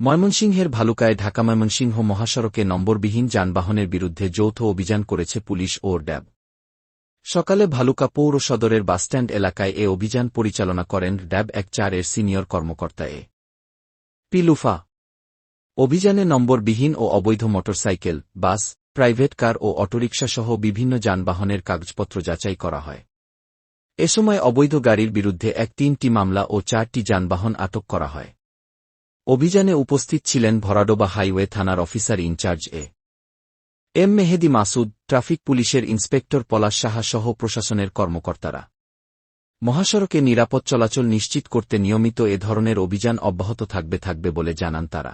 ময়মনসিংহের ভালুকায় ঢাকা ময়মনসিংহ মহাসড়কে নম্বরবিহীন যানবাহনের বিরুদ্ধে যৌথ অভিযান করেছে পুলিশ ও ড্যাব। সকালে ভালুকা পৌর সদরের বাসস্ট্যান্ড এলাকায় এ অভিযান পরিচালনা করেন ড্যাব এক চার এর সিনিয়র কর্মকর্তা এ। পিলুফা। অভিযানে নম্বরবিহীন ও অবৈধ মোটরসাইকেল, বাস, প্রাইভেট কার ও অটোরিকশাসহ বিভিন্ন যানবাহনের কাগজপত্র যাচাই করা হয়। এ সময় অবৈধ গাড়ির বিরুদ্ধে এক তিনটি মামলা ও চারটি যানবাহন আটক করা হয়। অভিযানে উপস্থিত ছিলেন ভরাডোবা হাইওয়ে থানার officer in charge A. M Mehedi Masud, traffic পুলিশের ইন্সপেক্টর পলাশ সাহা সহ প্রশাসনের কর্মকর্তারা। মহাসড়কে নিরাপদ চলাচল নিশ্চিত করতে নিয়মিত এ ধরনের অভিযান অব্যাহত থাকবে থাকবে বলে জানান তারা।